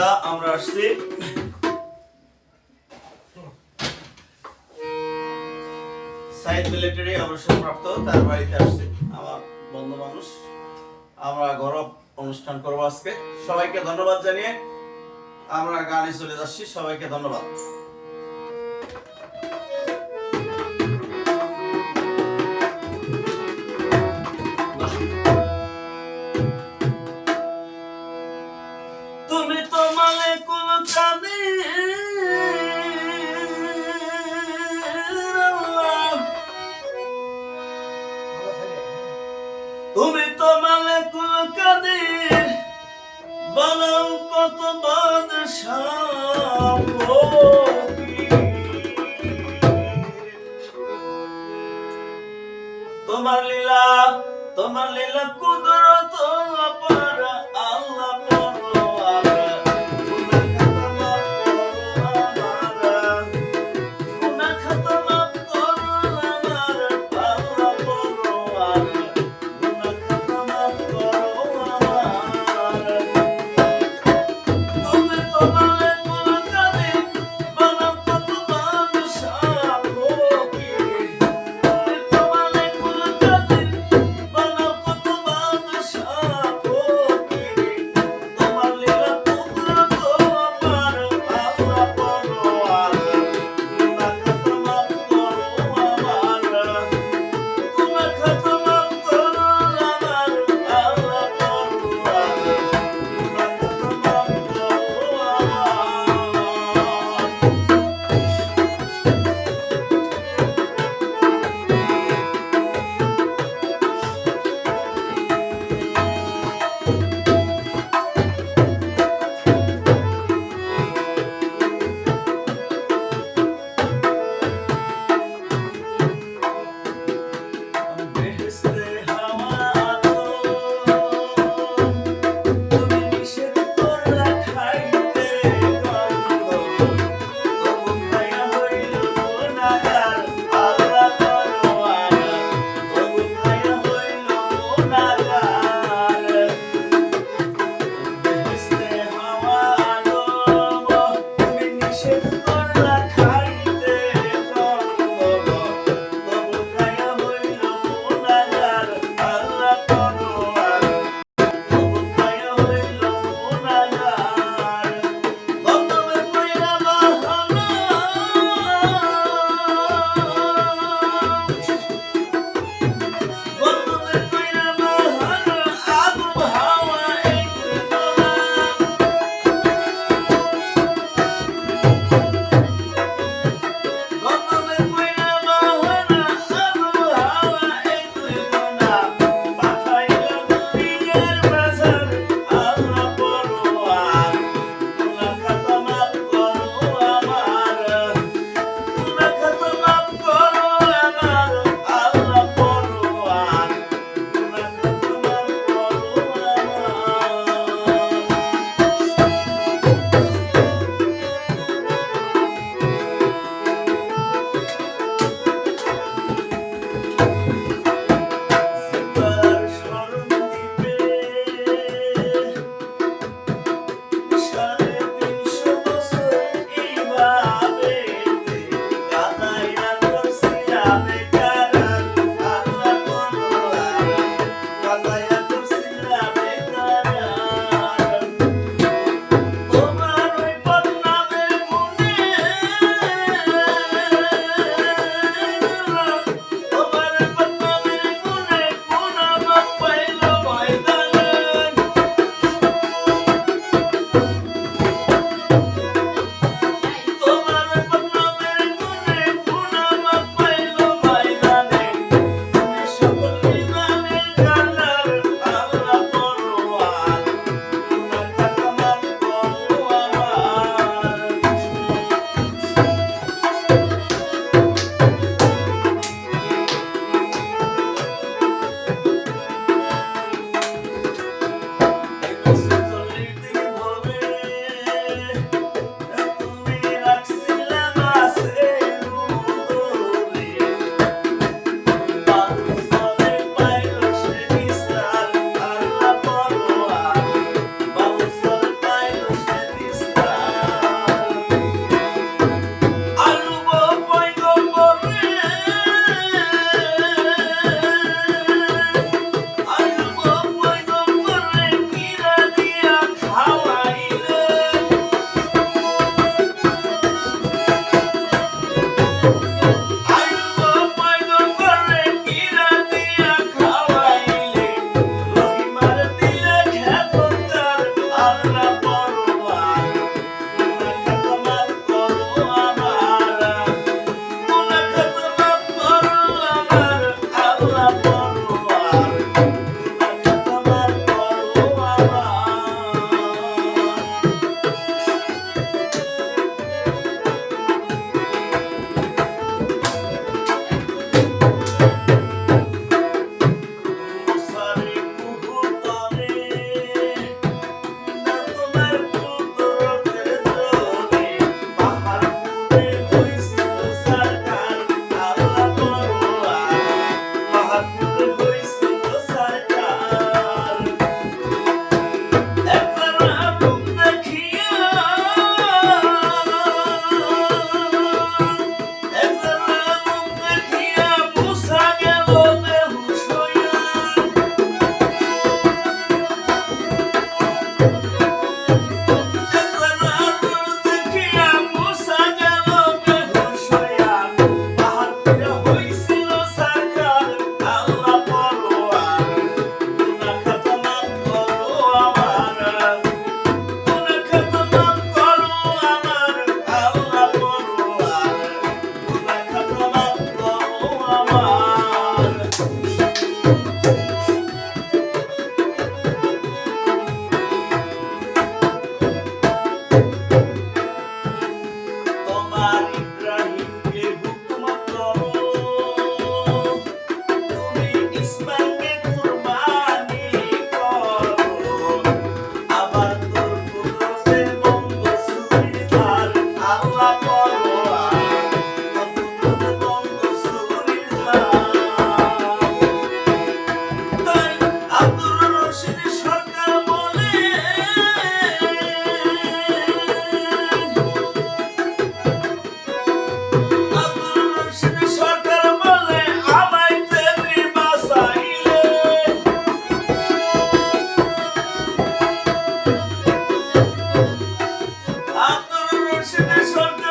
কথা আমরা আসছি। সাইড মিলিটারি অবসরপ্রাপ্ত তার বাড়িতে আসছি আমার বন্ধু মানুষ। আমরা গৌরব অনুষ্ঠান করব আজকে। সবাইকে ধন্যবাদ জানিয়ে আমরা গানে চলে যাচ্ছি। সবাইকে ধন্যবাদ। তুমি Fatma Şah It's not